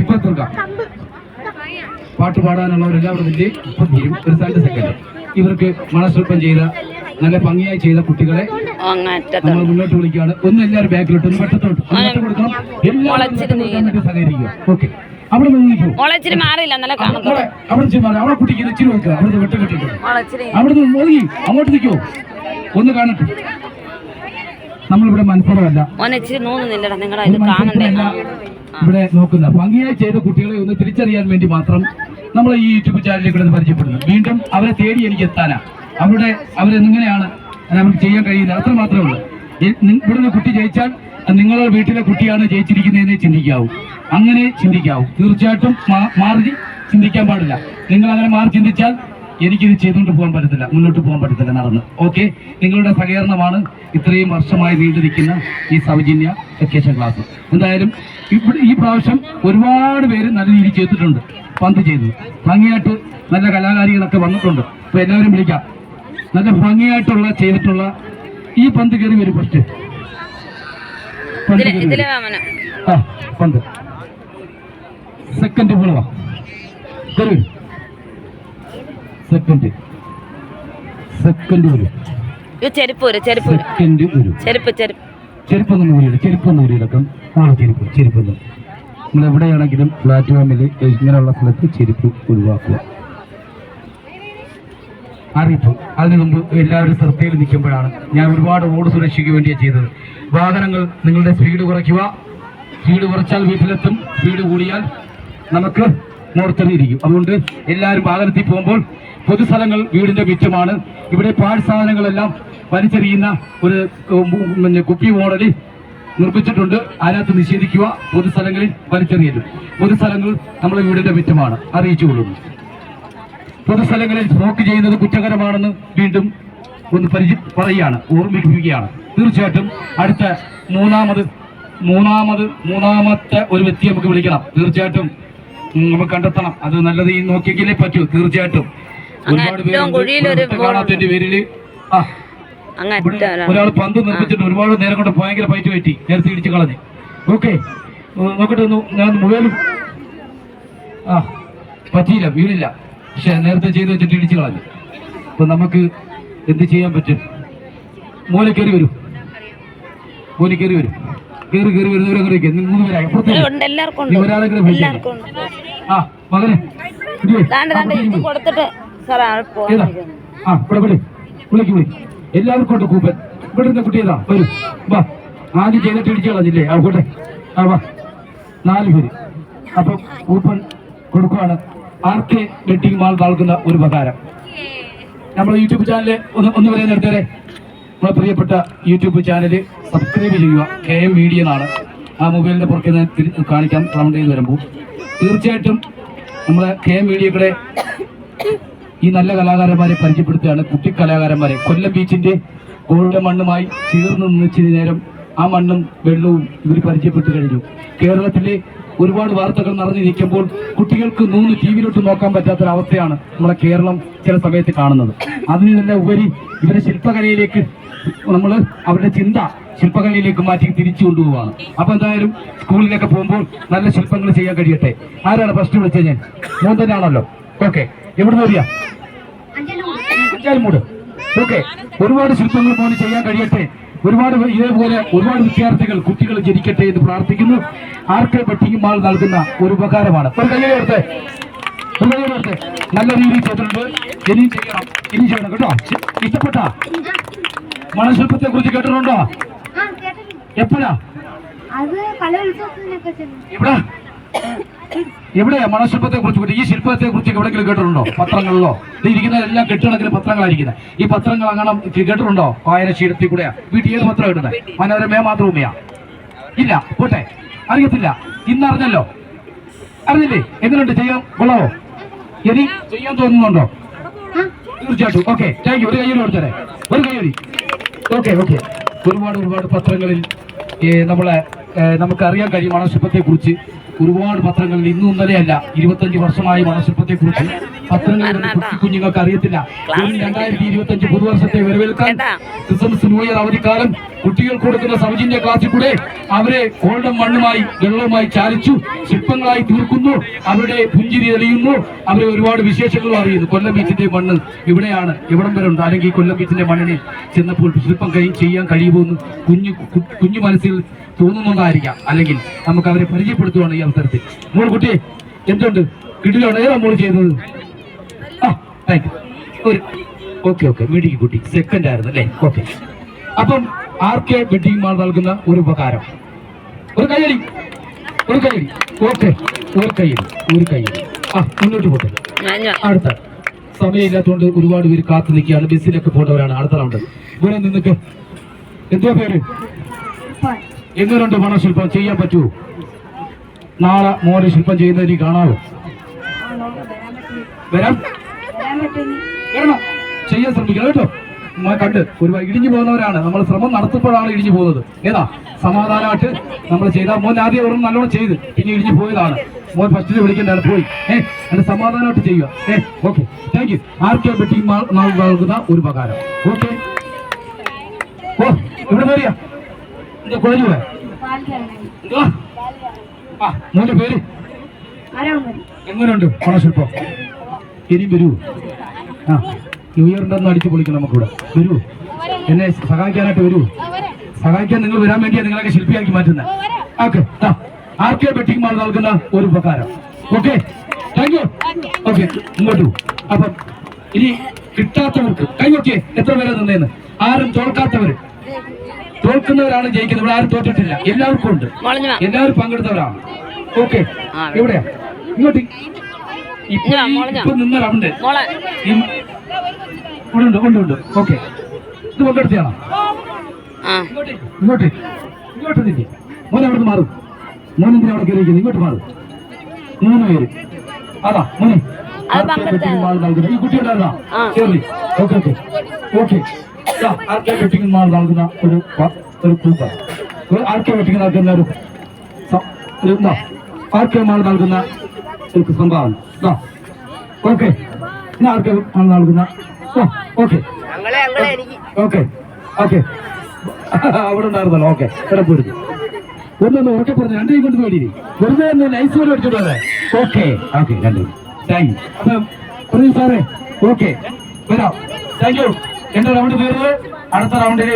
ഇപ്പൊ തീർക്കാം പാട്ട് പാടാനുള്ളവരെല്ലാവരും ഇതിന്റെ ഇപ്പൊ തീരും. ഒരു രണ്ട് സെക്കൻഡ്. ഇവർക്ക് മനസ്സൊപ്പം ചെയ്ത നല്ല ഭംഗിയായി ചെയ്ത കുട്ടികളെ നമ്മൾ മുന്നോട്ട് വിളിക്കുകയാണ്. ഒന്ന് എല്ലാവരും ബാക്കിലോട്ട് ഒന്ന് പെട്ടത്തോട്ട്. കൊടുക്കണം. എല്ലാവരും സഹകരിക്കുക. ഓക്കെ. അവിടെ നിന്ന് മാറിയില്ല നല്ല അവിടെ അവിടെ കുട്ടിക്ക് ഇച്ചിരി വെക്കുക അവിടെ വെട്ടം കെട്ടിട്ട് അവിടെ നിന്ന് ഒതുങ്ങി. അങ്ങോട്ട് നിൽക്കോ. ഒന്ന് കാണട്ടെ. നമ്മളിവിടെ നോന്നുന്നില്ലടാ നിങ്ങളുടെ ഇത് കാണണ്ടേ? ഇവിടെ നോക്കുന്ന ഭംഗിയായി ചെയ്ത കുട്ടികളെ ഒന്ന് തിരിച്ചറിയാൻ വേണ്ടി മാത്രം നമ്മൾ ഈ യൂട്യൂബ് ചാനലിൽ കൂടെ പരിചയപ്പെടുന്നത് വീണ്ടും അവരെ തേടി എനിക്ക് എത്താനാ. അവരുടെ അവരെങ്ങനെയാണ് നമുക്ക് ചെയ്യാൻ കഴിയുന്നത്? അത്ര മാത്രമേ ഉള്ളൂ. ഇവിടുന്ന് കുട്ടി ജയിച്ചാൽ നിങ്ങളുടെ വീട്ടിലെ കുട്ടിയാണ് ജയിച്ചിരിക്കുന്നതെന്നേ ചിന്തിക്കാവൂ. അങ്ങനെ ചിന്തിക്കാവൂ. തീർച്ചയായിട്ടും മാറി ചിന്തിക്കാൻ പാടില്ല. നിങ്ങൾ അങ്ങനെ മാറി ചിന്തിച്ചാൽ എനിക്കിത് ചെയ്തുകൊണ്ട് പോകാൻ പറ്റത്തില്ല മുന്നോട്ട് പോകാൻ പറ്റത്തില്ല നടന്ന്. ഓക്കെ നിങ്ങളുടെ സഹകരണമാണ് ഇത്രയും വർഷമായി നീണ്ടിരിക്കുന്ന ഈ സൗജന്യ വെക്കേഷൻ ക്ലാസ് എന്തായാലും ഇവിടെ ഈ പ്രാവശ്യം ഒരുപാട് പേര് നല്ല രീതിയിൽ ചെയ്തിട്ടുണ്ട് പന്ത് ചെയ്തു. ഭംഗിയായിട്ട് നല്ല കലാകാരികളൊക്കെ വന്നിട്ടുണ്ട്. അപ്പൊ എല്ലാവരും വിളിക്കാം. നല്ല ഭംഗിയായിട്ടുള്ള ചെയ്തിട്ടുള്ള ഈ പന്ത് കയറി വരും ഫസ്റ്റ് ആ പന്ത്. സെക്കൻഡ് പോളവാ കയറി വരൂ. സെക്കൻഡ് സെക്കൻഡ് വരും ചെരുപ്പ് വരും ചെരുപ്പ് സെക്കൻഡ് വരും ചെരുപ്പ് ചെരുപ്പ്. ചെരുപ്പൊന്നും ഊരിയില്ല ചെരുപ്പൊന്നും ഊരിയിടക്കം ആണോ ചെരുപ്പ് ചെരുപ്പൊന്നും. നിങ്ങൾ എവിടെയാണെങ്കിലും പ്ലാറ്റ്ഫോമിൽ ഇങ്ങനെയുള്ള സ്ഥലത്ത് ചെരുപ്പ് ഒഴിവാക്കുക. അറിയിപ്പ്. അതിനു മുമ്പ് എല്ലാവരും ശ്രദ്ധയിൽ നിൽക്കുമ്പോഴാണ് ഞാൻ ഒരുപാട് റോഡ് സുരക്ഷയ്ക്ക് വേണ്ടിയാണ് ചെയ്തത്. വാഹനങ്ങൾ നിങ്ങളുടെ സ്പീഡ് കുറയ്ക്കുക. സ്പീഡ് കുറച്ചാൽ വീട്ടിലെത്തും. സ്പീഡ് കൂടിയാൽ നമുക്ക് മോർച്ചറിയിരിക്കും അതുകൊണ്ട് എല്ലാവരും വാഹനത്തിൽ പോകുമ്പോൾ പൊതുസ്ഥലങ്ങൾ വീടിന്റെ മിറ്റമാണ് ഇവിടെ പാഴ് സാധനങ്ങളെല്ലാം വലിച്ചെറിയുന്ന ഒരു കുപ്പി മോഡലിൽ നിർമ്മിച്ചിട്ടുണ്ട്. അതിനകത്ത് നിഷേധിക്കുക പൊതുസ്ഥലങ്ങളിൽ വലിച്ചെറിയരുത് പൊതുസ്ഥലങ്ങൾ നമ്മുടെ വീടിന്റെ മിറ്റമാണ് അറിയിച്ചുകൊള്ളുന്നു പൊതുസ്ഥലങ്ങളിൽ സ്മോക്ക് ചെയ്യുന്നത് കുറ്റകരമാണെന്ന് വീണ്ടും ഒന്ന് പരിചയ പറയുകയാണ് ഓർമ്മിപ്പിക്കുകയാണ്. തീർച്ചയായിട്ടും അടുത്ത മൂന്നാമത് മൂന്നാമത് മൂന്നാമത്തെ ഒരു വ്യക്തിയെ നമുക്ക് വിളിക്കണം. തീർച്ചയായിട്ടും നമുക്ക് കണ്ടെത്തണം. അത് നല്ലത് ഈ നോക്കിയെങ്കിലേ പറ്റൂ. തീർച്ചയായിട്ടും. ഒരുപാട് പേരിൽ. ഒരാൾ. പന്ത് നിർമ്മിച്ചിട്ട് ഒരുപാട് നേരം കൊണ്ട് ഭയങ്കര ഫൈറ്റ് പറ്റി. നേരത്തെ ഇടിച്ച് കളഞ്ഞ്. ഓക്കെ. നോക്കട്ടെ ഞാൻ മുഴുവനും ആ. പറ്റിയില്ല വീണില്ല. പക്ഷെ നേരത്തെ ചെയ്ത് വെച്ചിട്ട് ഇടിച്ച് കളഞ്ഞു. അപ്പൊ നമുക്ക് എന്ത് ചെയ്യാൻ പറ്റും? മോനെ കയറി വരും. മോനെ കയറി വരും. കയറി കയറി വരുന്നവരെ കയറി വെക്കുക മൂന്ന് പേരായി. ഉണ്ട് ഒരാളെങ്കിലും ആ മകനെ. കൊടുത്തിട്ട് എല്ലാവർക്കും ഉണ്ട് കൂപ്പൻ ഇവിടെ നിന്ന് കുട്ടി ഏതാ? വരൂ. വാ. ആദ്യം ചെയ്തിട്ട് ഇടിച്ചു കളഞ്ഞില്ലേ? ആ കൂട്ടെ ആ വാ. നാല് പേര്. അപ്പം കൂപ്പൺ കൊടുക്കുകയാണ് ആർ കെ വെഡിങ് മാൾ നൽകുന്ന ഒരു ഉപകാരം. നമ്മുടെ യൂട്യൂബ് ചാനൽ ഒന്ന് ഒന്ന് വരെ നിർത്തേരെ. നമ്മുടെ പ്രിയപ്പെട്ട യൂട്യൂബ് ചാനൽ സബ്സ്ക്രൈബ് ചെയ്യുക. കെ എം മീഡിയ എന്നാണ്. ആ മൊബൈലിന്റെ പുറത്ത് കാണിക്കാം. റൗണ്ട് ചെയ്ത് വരുമ്പോൾ. തീർച്ചയായിട്ടും നമ്മുടെ കെ എം മീഡിയയുടെ ഈ നല്ല കലാകാരന്മാരെ പരിചയപ്പെടുത്തുകയാണ് കുട്ടി കലാകാരന്മാരെ. കൊല്ലം ബീച്ചിന്റെ ഗോൾഡ് മണ്ണുമായി ചേർന്ന് നിന്നിച്ചിന് നേരം ആ മണ്ണും വെള്ളവും ഇവർ പരിചയപ്പെട്ടു കഴിഞ്ഞു. കേരളത്തിലെ ഒരുപാട് വാർത്തകൾ നടന്നിരിക്കുമ്പോൾ കുട്ടികൾക്ക് മൂന്ന് ടി വിയിലോട്ട് നോക്കാൻ പറ്റാത്തൊരവസ്ഥയാണ് നമ്മളെ കേരളം ചില സമയത്ത് കാണുന്നത്. അതിന് തന്നെ ഉപരി ഇവരെ ശില്പകലയിലേക്ക് നമ്മൾ അവരുടെ ചിന്ത ശില്പകലയിലേക്ക് മാറ്റി തിരിച്ചു കൊണ്ടുപോവാണ്. അപ്പൊ എന്തായാലും സ്കൂളിലൊക്കെ പോകുമ്പോൾ നല്ല ശില്പങ്ങൾ ചെയ്യാൻ കഴിയട്ടെ? ആരാണ് ഫസ്റ്റ് വിളിച്ചത്? ഞാൻ? മോൻ തന്നെയാണല്ലോ. ഓക്കെ എവിടുന്ന് വരിക? അഞ്ചാലുമൂട് ഓക്കെ. ഒരുപാട് ശില്പങ്ങൾ മോന് ചെയ്യാൻ കഴിയട്ടെ. ഒരുപാട് ഇതേപോലെ ഒരുപാട് വിദ്യാർത്ഥികൾ കുട്ടികൾ ജനിക്കട്ടെ എന്ന് പ്രാർത്ഥിക്കുന്നു. ആർക്കെ പട്ടിയും ആൾ നൽകുന്ന ഒരു ഉപകാരമാണ്. ഒരു കയ്യിൽ ഒരു കയ്യിൽ എടുത്തേ. നല്ല രീതിയിൽ ചെയ്തിട്ടുണ്ട്. ഇനിയും ചെയ്യണം. ഇനിയും ചെയ്യണം കേട്ടോ. ഇഷ്ടപ്പെട്ട? മണശില്പത്തെ കുറിച്ച് കേട്ടിട്ടുണ്ടോ. എപ്പോഴാ? എവിടെ? എവിടെയാ മണശില്പത്തെ കുറിച്ച് ഈ ശില്പത്തെ കുറിച്ച് എവിടെയെങ്കിലും കേട്ടിട്ടുണ്ടോ? പത്രങ്ങളിലോ? ഇരിക്കുന്ന എല്ലാ കെട്ടുകണക്കിന് പത്രങ്ങളായിരിക്കുന്നത് ഈ പത്രങ്ങൾ അങ്ങനെ കേട്ടിട്ടുണ്ടോ? വായനശീലത്തിൽ കൂടെയാ വീട്ടിൽ ഏത് പത്രം കിട്ടുന്നത് മനോരമയോ മാതൃഭൂമിയാ. ഇല്ല പോട്ടെ. അറിയത്തില്ല. ഇന്ന് അറിഞ്ഞല്ലോ? അറിഞ്ഞില്ലേ എങ്ങനെയുണ്ട് ചെയ്യാൻ കൊള്ളാവോ? ഇനി ചെയ്യാൻ തോന്നുന്നുണ്ടോ? തീർച്ചയായിട്ടും. Okay thank you. ഒരു കയ്യൊരു കൊടുത്തേ ഒരു കയ്യൊരി. Okay okay. ഒരുപാട് ഒരുപാട് പത്രങ്ങളിൽ നമ്മളെ നമുക്കറിയാൻ നമുക്ക് അറിയാൻ കഴിയും മണശില്പത്തെ കുറിച്ച് ഒരുപാട് പത്രങ്ങളിൽ ഇന്നും ഇന്നലെയല്ല ഇരുപത്തഞ്ച് വർഷമായി മണശില്പത്തെ കുറിച്ച് പത്രങ്ങളിൽ കുഞ്ഞുങ്ങൾക്ക് അറിയത്തില്ല രണ്ടായിരത്തി ഇരുപത്തി അഞ്ച് പുതുവർഷത്തെ വരവേൽക്കാൻ? ക്രിസ്മസ് ന്യൂ ഇയർ അവധിക്കാലം കുട്ടികൾ കൊടുക്കുന്ന സൗജന്യ ക്ലാസ്സിൽ കൂടെ അവരെ ഗോൾഡൻ മണ്ണുമായി വെള്ളവുമായി ചാലിച്ചു ശില്പങ്ങളായി തീർക്കുന്നു അവരുടെ പുഞ്ചിരി തെളിയുന്നു അവരെ ഒരുപാട് വിശേഷങ്ങളും അറിയുന്നു. കൊല്ലം ബീച്ചിന്റെ മണ്ണ് ഇവിടെയാണ് ഇവിടം വരെ ഉണ്ട്. അല്ലെങ്കിൽ കൊല്ലം ബീച്ചിന്റെ മണ്ണിനെ ചെന്നപ്പോൾ ശില്പം ചെയ്യാൻ കഴിയുമെന്ന് കുഞ്ഞു കുഞ്ഞു മനസ്സിൽ തോന്നുന്നുണ്ടായിരിക്കാം. അല്ലെങ്കിൽ നമുക്ക് അവരെ പരിചയപ്പെടുത്തുവാണ് ഈ അവസരത്തിൽ. മോൾ കുട്ടിയെ എന്തുണ്ട്? കിട്ടിലാണ് ഏതാ മോൾ ചെയ്തത്? ആ താങ്ക് യു ഒരു ഓക്കെ ഓക്കെ മിടുക്കി കുട്ടി. സെക്കൻഡ് ആയിരുന്നു അല്ലേ? ഓക്കെ അപ്പം ആർ കെ വെഡിങ് മാൾ നൽകുന്ന ഒരു ഉപകാരം? ഒരു കയ്യടി. ഒരു കയ്യടി. ഓക്കെ ഒരു കയ്യടി. ഒരു കയ്യടി. ആ മുന്നോട്ട് പോട്ടെ. അടുത്ത. സമയമില്ലാത്തതുകൊണ്ട് ഒരുപാട് പേര് കാത്തു നിൽക്കുകയാണ്. ബസ്സിലൊക്കെ പോകേണ്ടവരാണ്. അടുത്ത റൗണ്ട് ഇവിടെ നിന്നൊക്കെ. എന്തുവാ പേര്? എങ്ങനെയുണ്ട് മണശില്പം ചെയ്യാൻ പറ്റൂ. നാളെ മോനെ ശില്പം ചെയ്യുന്നതിന് കാണാവോ. വരാം. ചെയ്യാൻ ശ്രമിക്കണം കേട്ടോ. കണ്ട് ഒരു ഇടിഞ്ഞു പോകുന്നവരാണ്. നമ്മൾ ശ്രമം നടത്തുമ്പോഴാണ് ഇടിഞ്ഞു പോകുന്നത്. ഏതാ? സമാധാനമായിട്ട് നമ്മൾ ചെയ്താൽ മോൻ ആദ്യം ഓർമ്മ നല്ലോണം ചെയ്ത് പിന്നെ ഇടിഞ്ഞു പോയതാണ്. മോൻ ഫസ്റ്റിൽ വിളിക്കേണ്ടതാണ് പോയി. ഏ അത് സമാധാനമായിട്ട് ചെയ്യുക. ഏ okay. Thank you R K betting നൽകുന്ന ഒരു പകാരം ഓക്കെ. ഓ ഇവിടെ മോന്റെ പേര്? എങ്ങനെയുണ്ട് ഓണശില്പം? ഇനിയും വരൂ. ആ ന്യൂ ഇയർ ഉണ്ടെന്ന് അടിച്ചു പൊളിക്കണം നമുക്കിവിടെ. വരൂ. എന്നെ സഹായിക്കാനായിട്ട് വരൂ. സഹായിക്കാൻ നിങ്ങൾ വരാൻ വേണ്ടിയാണ് നിങ്ങളൊക്കെ ശില്പിയാക്കി മാറ്റുന്നത് okay R K betting mall നൽകുന്ന ഒരു ഉപകാരം. ഓക്കെ താങ്ക് യു ഓക്കെ ഇങ്ങോട്ട്. അപ്പം ഇനി കിട്ടാത്തവർക്ക് കൈ നോക്കിയേ എത്ര പേരെ നിന്നേന്ന്? ആരും തോൽക്കാത്തവര്. തോൽക്കുന്നവരാണ് ജയിക്കുന്നത്. ഇവിടെ ആരും തോറ്റിട്ടില്ല. എല്ലാവർക്കും ഉണ്ട്. എല്ലാവരും പങ്കെടുത്തവരാണ്. ഓക്കെ. എവിടെയാ? ഇങ്ങോട്ട്. ഇപ്പൊ നിന്ന റൗണ്ട്. ഇവിടെ ഉണ്ട് ഉണ്ട് ഉണ്ട്. ഓക്കെ. ഇത് പങ്കെടുത്തിയാണോ ഇങ്ങോട്ട്. ഇങ്ങോട്ട്. നിൽക്കി മോനെ അവിടെ മാറും. മോനെ എന്തിനാ അവിടെ കയറിയിരിക്കുന്നത് ഇങ്ങോട്ട് മാറും. മൂന്ന് പേര്. അതാ മോനെ. ഈ കുട്ടിയുണ്ടായിരുന്നോ? ശരി okay okay. Okay. Betting mall നൽകുന്ന ഒരു ഒരു കൂപ്പൺ? വെട്ടിങ് നൽകുന്ന ഒരു എന്താ? ആർക്കെ മാൾ നൽകുന്ന ഒരു സംഭാവന? ഓക്കെ. ആർക്കെ മാൾ നൽകുന്ന? ഓക്കെ. Okay okay. അവിടെ ഉണ്ടായിരുന്നല്ലോ ഓക്കെ. ഇവിടെ ഒന്നൊന്ന് ഉറക്കെ പറഞ്ഞു രണ്ടേ കൊണ്ട് പേടി വെറുതെ ഒന്ന് നൈസ് പോലെ അടിച്ചോണ്ട് വരെ ഓക്കെ ഓക്കെ രണ്ടു. താങ്ക് യു അപ്പം സാറേ ഓക്കെ. വരാം. താങ്ക് യു എന്റെ റൗണ്ട് തീർന്ന് അടുത്ത റൗണ്ടിൽ